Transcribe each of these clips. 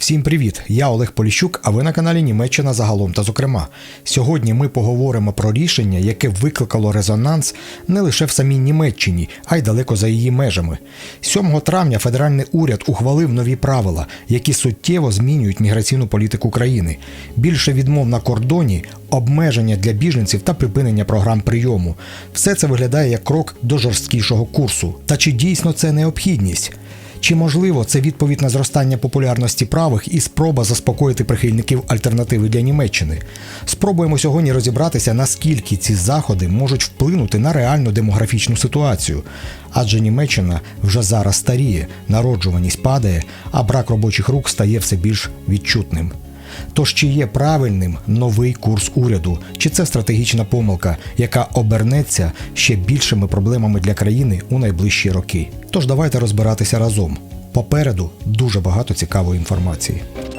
Всім привіт! Я Олег Поліщук, а ви на каналі Німеччина загалом та зокрема. Сьогодні ми поговоримо про рішення, яке викликало резонанс не лише в самій Німеччині, а й далеко за її межами. 7 травня федеральний уряд ухвалив нові правила, які суттєво змінюють міграційну політику країни. Більше відмов на кордоні, обмеження для біженців та припинення програм прийому. Все це виглядає як крок до жорсткішого курсу. Та чи дійсно це необхідність? Чи можливо це відповідь на зростання популярності правих і спроба заспокоїти прихильників альтернативи для Німеччини? Спробуємо сьогодні розібратися, наскільки ці заходи можуть вплинути на реальну демографічну ситуацію. Адже Німеччина вже зараз старіє, народжуваність падає, а брак робочих рук стає все більш відчутним. Тож чи є правильним новий курс уряду, чи це стратегічна помилка, яка обернеться ще більшими проблемами для країни у найближчі роки? Тож давайте розбиратися разом. Попереду дуже багато цікавої інформації. –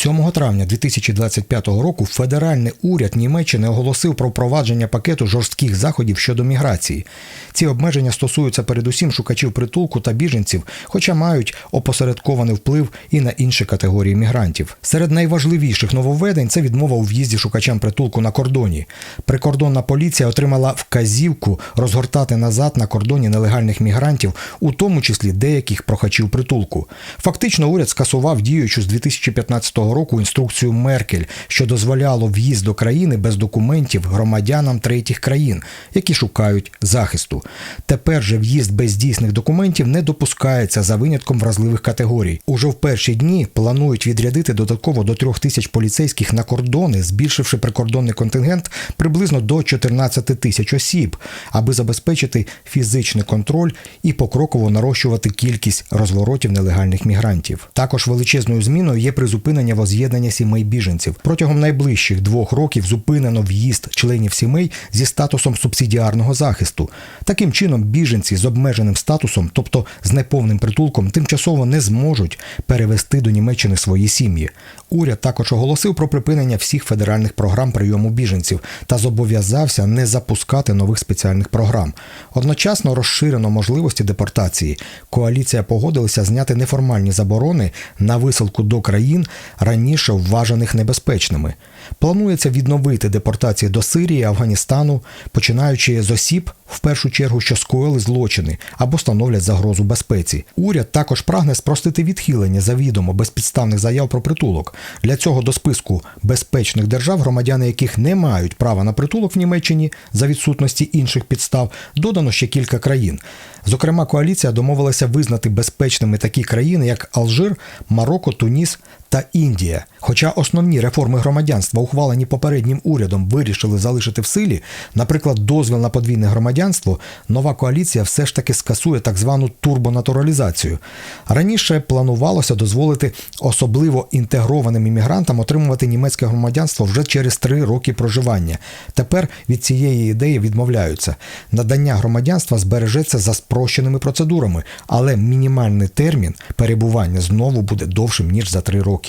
7 травня 2025 року федеральний уряд Німеччини оголосив про впровадження пакету жорстких заходів щодо міграції. Ці обмеження стосуються передусім шукачів притулку та біженців, хоча мають опосередкований вплив і на інші категорії мігрантів. Серед найважливіших нововведень це відмова у в'їзді шукачам притулку на кордоні. Прикордонна поліція отримала вказівку розгортати назад на кордоні нелегальних мігрантів, у тому числі деяких прохачів притулку. Фактично, уряд скасував діючу з 2015 року інструкцію Меркель, що дозволяло в'їзд до країни без документів громадянам третіх країн, які шукають захисту. Тепер же в'їзд без дійсних документів не допускається за винятком вразливих категорій. Уже в перші дні планують відрядити додатково до трьох тисяч поліцейських на кордони, збільшивши прикордонний контингент приблизно до 14 тисяч осіб, аби забезпечити фізичний контроль і покроково нарощувати кількість розворотів нелегальних мігрантів. Також величезною зміною є призупинення воз'єднання сімей біженців. Протягом найближчих двох років зупинено в'їзд членів сімей зі статусом субсидіарного захисту. Таким чином, біженці з обмеженим статусом, тобто з неповним притулком, тимчасово не зможуть перевести до Німеччини свої сім'ї. Уряд також оголосив про припинення всіх федеральних програм прийому біженців та зобов'язався не запускати нових спеціальних програм. Одночасно розширено можливості депортації. Коаліція погодилася зняти неформальні заборони на висилку до країн, раніше вважаних небезпечними. Планується відновити депортації до Сирії, Афганістану, починаючи з осіб, в першу чергу, що скоїли злочини або становлять загрозу безпеці. Уряд також прагне спростити відхилення завідомо безпідставних заяв про притулок. Для цього до списку безпечних держав, громадяни яких не мають права на притулок в Німеччині за відсутності інших підстав, додано ще кілька країн. Зокрема, коаліція домовилася визнати безпечними такі країни, як Алжир, Марокко, Туніс та Індія. Хоча основні реформи громадянства, ухвалені попереднім урядом, вирішили залишити в силі, наприклад, дозвіл на подвійне громадянство, нова коаліція все ж таки скасує так звану турбонатуралізацію. Раніше планувалося дозволити особливо інтегрованим іммігрантам отримувати німецьке громадянство вже через три роки проживання. Тепер від цієї ідеї відмовляються. Надання громадянства збережеться за спрощеними процедурами, але мінімальний термін перебування знову буде довшим ніж за три роки.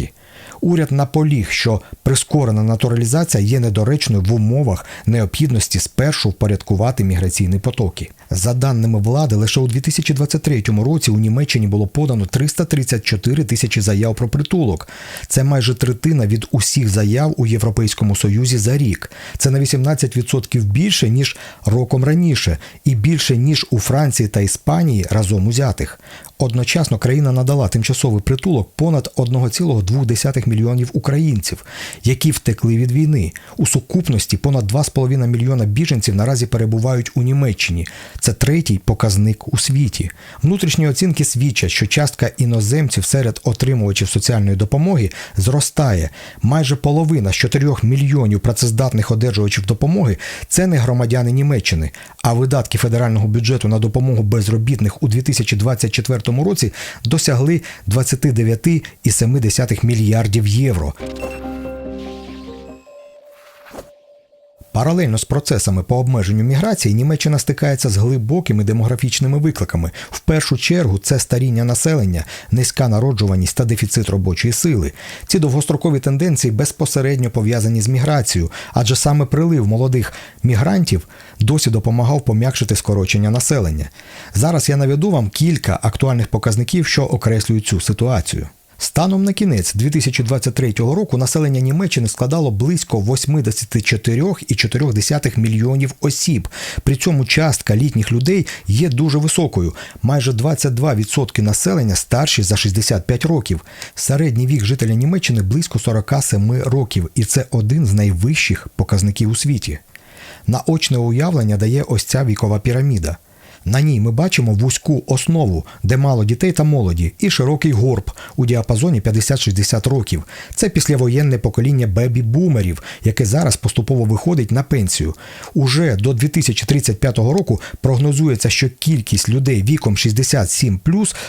Уряд наполіг, що прискорена натуралізація є недоречною в умовах необхідності спершу впорядкувати міграційні потоки. За даними влади, лише у 2023 році у Німеччині було подано 334 тисячі заяв про притулок. Це майже третина від усіх заяв у Європейському Союзі за рік. Це на 18% більше ніж роком раніше, і більше ніж у Франції та Іспанії разом узятих. Одночасно країна надала тимчасовий притулок понад 1,2 мільйонів українців, які втекли від війни. У сукупності понад 2,5 мільйона біженців наразі перебувають у Німеччині. Це третій показник у світі. Внутрішні оцінки свідчать, що частка іноземців серед отримувачів соціальної допомоги зростає. Майже половина з 4 мільйонів працездатних одержувачів допомоги це не громадяни Німеччини, а видатки федерального бюджету на допомогу безробітних у 2024 році досягли 29,7 мільярдів євро. Паралельно з процесами по обмеженню міграції Німеччина стикається з глибокими демографічними викликами. В першу чергу це старіння населення, низька народжуваність та дефіцит робочої сили. Ці довгострокові тенденції безпосередньо пов'язані з міграцією, адже саме прилив молодих мігрантів досі допомагав пом'якшити скорочення населення. Зараз я наведу вам кілька актуальних показників, що окреслюють цю ситуацію. Станом на кінець 2023 року населення Німеччини складало близько 84,4 мільйонів осіб. При цьому частка літніх людей є дуже високою. Майже 22% населення старші за 65 років. Середній вік жителя Німеччини близько 47 років, і це один з найвищих показників у світі. Наочне уявлення дає ось ця вікова піраміда. На ній ми бачимо вузьку основу, де мало дітей та молоді, і широкий горб у діапазоні 50-60 років. Це післявоєнне покоління бебі-бумерів, яке зараз поступово виходить на пенсію. Уже до 2035 року прогнозується, що кількість людей віком 67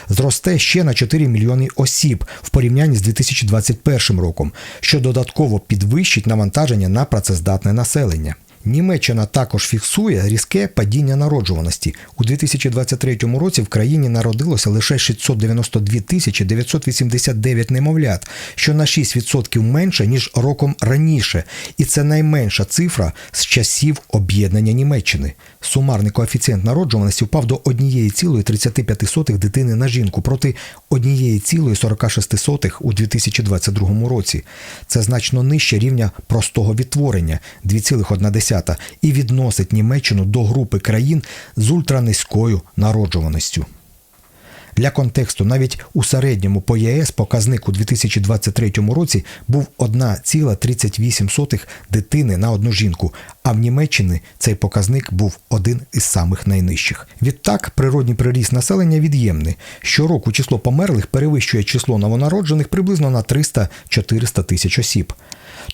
зросте ще на 4 мільйони осіб в порівнянні з 2021 роком, що додатково підвищить навантаження на працездатне населення. Німеччина також фіксує різке падіння народжуваності. У 2023 році в країні народилося лише 692 тисячі 989 немовлят, що на 6% менше ніж роком раніше, і це найменша цифра з часів об'єднання Німеччини. Сумарний коефіцієнт народжуваності впав до 1,35 дитини на жінку проти 1,46 у 2022 році. Це значно нижче рівня простого відтворення 2,1 і відносить Німеччину до групи країн з ультранизькою народжуваністю. Для контексту, навіть у середньому по ЄС показник у 2023 році був 1,38 дитини на одну жінку, а в Німеччині цей показник був один із самих найнижчих. Відтак, природній приріст населення від'ємний. Щороку число померлих перевищує число новонароджених приблизно на 300-400 тисяч осіб.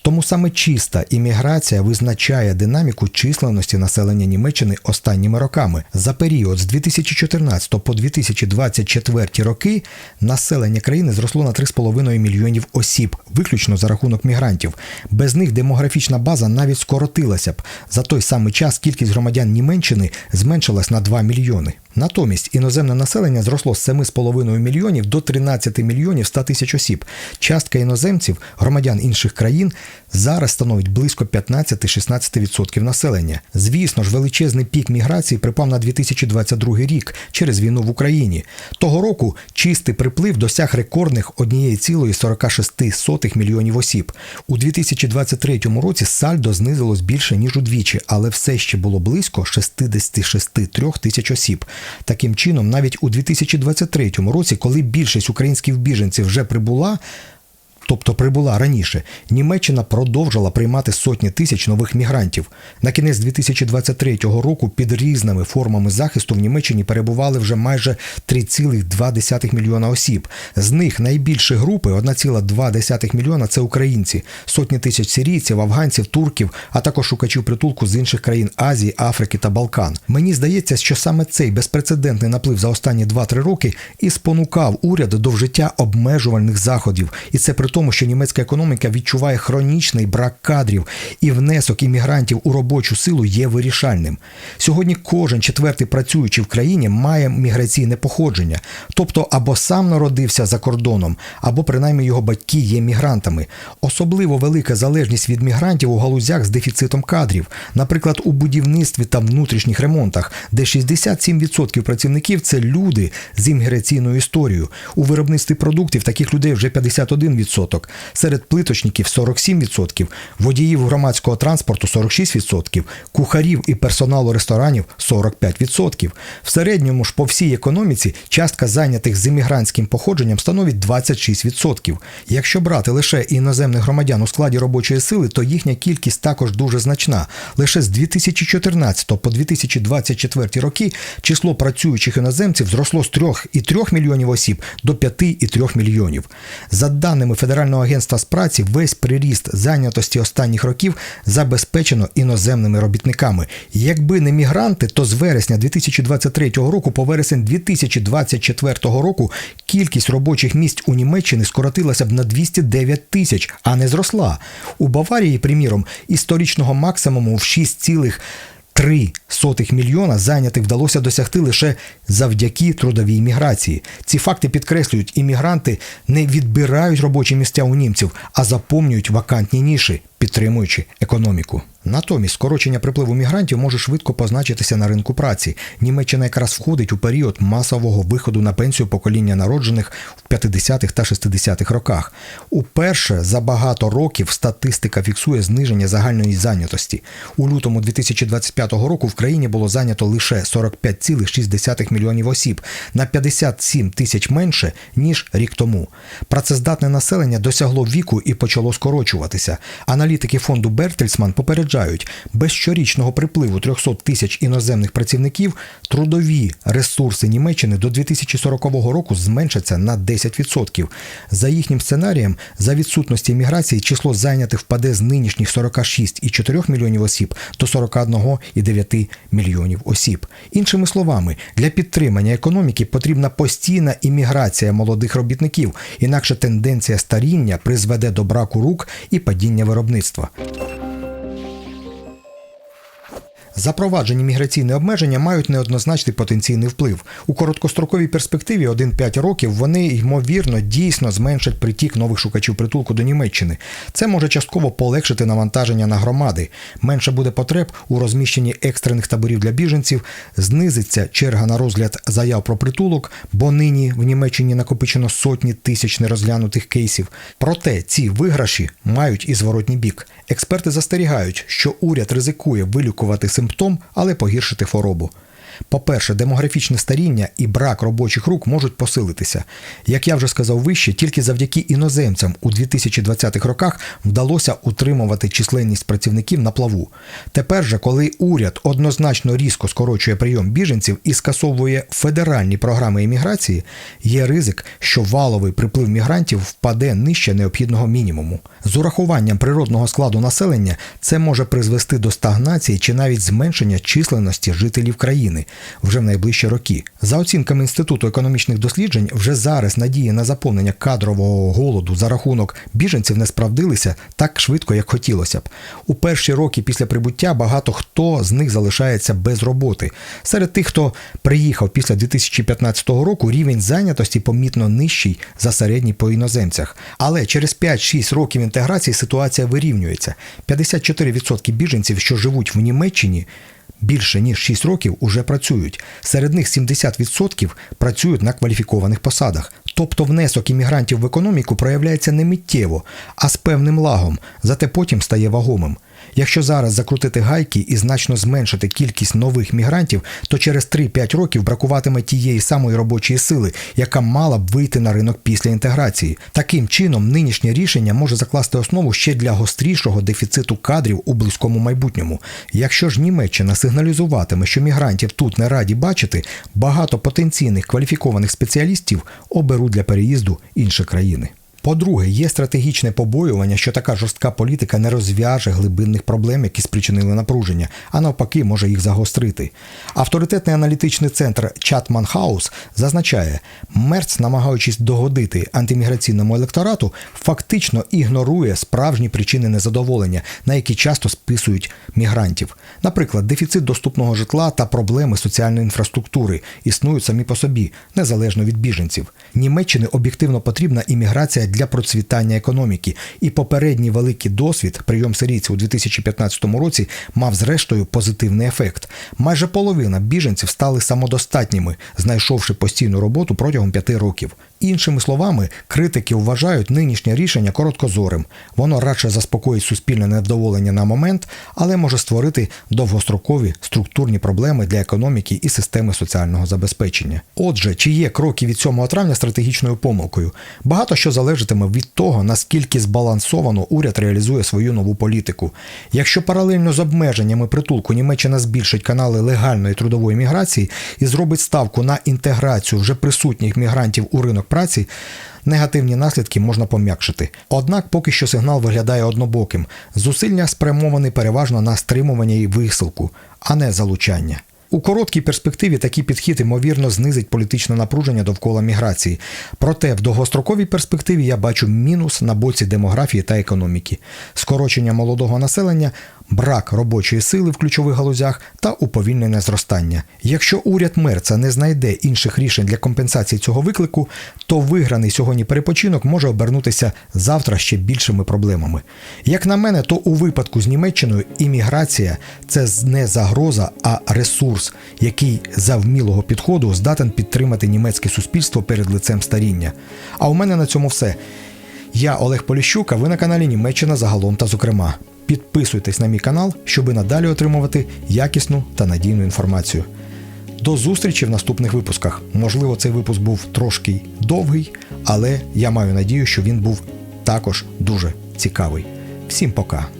Тому саме чиста імміграція визначає динаміку численності населення Німеччини останніми роками. За період з 2014 по 2024 роки населення країни зросло на 3,5 мільйонів осіб, виключно за рахунок мігрантів. Без них демографічна база навіть скоротилася. За той самий час кількість громадян Німеччини зменшилась на 2 мільйони. Натомість іноземне населення зросло з 7,5 мільйонів до 13 мільйонів 100 тисяч осіб. Частка іноземців, громадян інших країн, зараз становить близько 15-16% населення. Звісно ж, величезний пік міграції припав на 2022 рік через війну в Україні. Того року чистий приплив досяг рекордних 1,46 мільйонів осіб. У 2023 році сальдо знизилось більше ніж удвічі, але все ще було близько 66,3 тисяч осіб. Таким чином, навіть у 2023 році, коли більшість українських біженців вже прибула. Тобто прибула раніше, Німеччина продовжила приймати сотні тисяч нових мігрантів. На кінець 2023 року під різними формами захисту в Німеччині перебували вже майже 3,2 мільйона осіб. З них найбільші групи 1,2 мільйона це українці, сотні тисяч сирійців, афганців, турків, а також шукачів притулку з інших країн Азії, Африки та Балкан. Мені здається, що саме цей безпрецедентний наплив за останні 2-3 роки і спонукав уряд до вжиття обмежувальних заходів, і це при тому, що німецька економіка відчуває хронічний брак кадрів, і внесок іммігрантів у робочу силу є вирішальним. Сьогодні кожен четвертий працюючий в країні має міграційне походження, тобто або сам народився за кордоном, або принаймні його батьки є мігрантами. Особливо велика залежність від мігрантів у галузях з дефіцитом кадрів, наприклад, у будівництві та внутрішніх ремонтах, де 67% працівників це люди з імміграційною історією. У виробництві продуктів таких людей вже 51% серед плиточників 47%, водіїв громадського транспорту 46%, кухарів і персоналу ресторанів 45%. В середньому ж по всій економіці частка зайнятих з іммігрантським походженням становить 26%. Якщо брати лише іноземних громадян у складі робочої сили, то їхня кількість також дуже значна. Лише з 2014 по 2024 роки число працюючих іноземців зросло з 3,3 мільйонів осіб до 5,3 мільйонів. За даними Федерації Федерального агентства з праці весь приріст зайнятості останніх років забезпечено іноземними робітниками. Якби не мігранти, то з вересня 2023 року по вересень 2024 року кількість робочих місць у Німеччині скоротилася б на 209 тисяч, а не зросла. У Баварії, приміром, історичного максимуму в 6,3 мільйона зайнятих вдалося досягти лише завдяки трудовій міграції. Ці факти підкреслюють, іммігранти не відбирають робочі місця у німців, а заповнюють вакантні ніші, підтримуючи економіку. Натомість скорочення припливу мігрантів може швидко позначитися на ринку праці. Німеччина якраз входить у період масового виходу на пенсію покоління народжених в 50-х та 60-х роках. Уперше за багато років статистика фіксує зниження загальної зайнятості. У лютому 2025 року в країні було зайнято лише 45,6 мільйонів осіб на 57 тисяч менше ніж рік тому. Працездатне населення досягло віку і почало скорочуватися. Аналітики фонду Бертельсман попереджають, без щорічного припливу 300 тисяч іноземних працівників трудові ресурси Німеччини до 2040 року зменшаться на 10%. За їхнім сценарієм, за відсутності міграції число зайнятих впаде з нинішніх 46,4 мільйонів осіб до 41,9 мільйонів осіб. Іншими словами, для підтримання економіки потрібна постійна імміграція молодих робітників, інакше тенденція старіння призведе до браку рук і падіння виробництва. Запроваджені міграційні обмеження мають неоднозначний потенційний вплив. У короткостроковій перспективі 1-5 років вони ймовірно дійсно зменшать притік нових шукачів притулку до Німеччини. Це може частково полегшити навантаження на громади. Менше буде потреб у розміщенні екстрених таборів для біженців, знизиться черга на розгляд заяв про притулок, бо нині в Німеччині накопичено сотні тисяч нерозглянутих кейсів. Проте ці виграші мають і зворотній бік. Експерти застерігають, що уряд ризикує вилікувати симптом, але погіршити хворобу. По-перше, демографічне старіння і брак робочих рук можуть посилитися. Як я вже сказав вище, тільки завдяки іноземцям у 2020-х роках вдалося утримувати численність працівників на плаву. Тепер же, коли уряд однозначно різко скорочує прийом біженців і скасовує федеральні програми імміграції, є ризик, що валовий приплив мігрантів впаде нижче необхідного мінімуму. З урахуванням природного складу населення це може призвести до стагнації чи навіть зменшення численності жителів країни вже в найближчі роки. За оцінками Інституту економічних досліджень, вже зараз надії на заповнення кадрового голоду за рахунок біженців не справдилися так швидко, як хотілося б. У перші роки після прибуття багато хто з них залишається без роботи. Серед тих, хто приїхав після 2015 року, рівень зайнятості помітно нижчий за середній по іноземцях. Але через 5-6 років інтеграції ситуація вирівнюється. 54% біженців, що живуть в Німеччині, більше ніж 6 років уже працюють. Серед них 70% працюють на кваліфікованих посадах. Тобто внесок іммігрантів в економіку проявляється не миттєво, а з певним лагом, зате потім стає вагомим. Якщо зараз закрутити гайки і значно зменшити кількість нових мігрантів, то через 3-5 років бракуватиме тієї самої робочої сили, яка мала б вийти на ринок після інтеграції. Таким чином, нинішнє рішення може закласти основу ще для гострішого дефіциту кадрів у близькому майбутньому. Якщо ж Німеччина сигналізуватиме, що мігрантів тут не раді бачити, багато потенційних кваліфікованих спеціалістів оберуть для переїзду інші країни. По-друге, є стратегічне побоювання, що така жорстка політика не розв'яже глибинних проблем, які спричинили напруження, а навпаки, може їх загострити. Авторитетний аналітичний центр Чатман Хаус зазначає, Мерц, намагаючись догодити антиміграційному електорату, фактично ігнорує справжні причини незадоволення, на які часто списують мігрантів. Наприклад, дефіцит доступного житла та проблеми соціальної інфраструктури існують самі по собі, незалежно від біженців. Німеччині об'єктивно потрібна імміграція для процвітання економіки, і попередній великий досвід, прийом сирійців у 2015 році, мав зрештою позитивний ефект. Майже половина біженців стали самодостатніми, знайшовши постійну роботу протягом п'яти років. Іншими словами, критики вважають нинішнє рішення короткозорим. Воно радше заспокоїть суспільне невдоволення на момент, але може створити довгострокові структурні проблеми для економіки і системи соціального забезпечення. Отже, чи є кроки від 7 травня стратегічною помилкою? Багато що залежатиме від того, наскільки збалансовано уряд реалізує свою нову політику. Якщо паралельно з обмеженнями притулку Німеччина збільшить канали легальної трудової міграції і зробить ставку на інтеграцію вже присутніх мігрантів у ринок праці, негативні наслідки можна пом'якшити. Однак поки що сигнал виглядає однобоким. Зусилля спрямовані переважно на стримування і висилку, а не залучання. У короткій перспективі такий підхід ймовірно знизить політичне напруження довкола міграції. Проте в довгостроковій перспективі я бачу мінус на боці демографії та економіки, скорочення молодого населення, брак робочої сили в ключових галузях та уповільнене зростання. Якщо уряд Мерца не знайде інших рішень для компенсації цього виклику, то виграний сьогодні перепочинок може обернутися завтра ще більшими проблемами. Як на мене, то у випадку з Німеччиною імміграція це не загроза, а ресурс, який за вмілого підходу здатен підтримати німецьке суспільство перед лицем старіння. А у мене на цьому все. Я Олег Поліщук, а ви на каналі Німеччина загалом та зокрема. Підписуйтесь на мій канал, щоби надалі отримувати якісну та надійну інформацію. До зустрічі в наступних випусках. Можливо, цей випуск був трошки довгий, але я маю надію, що він був також дуже цікавий. Всім пока!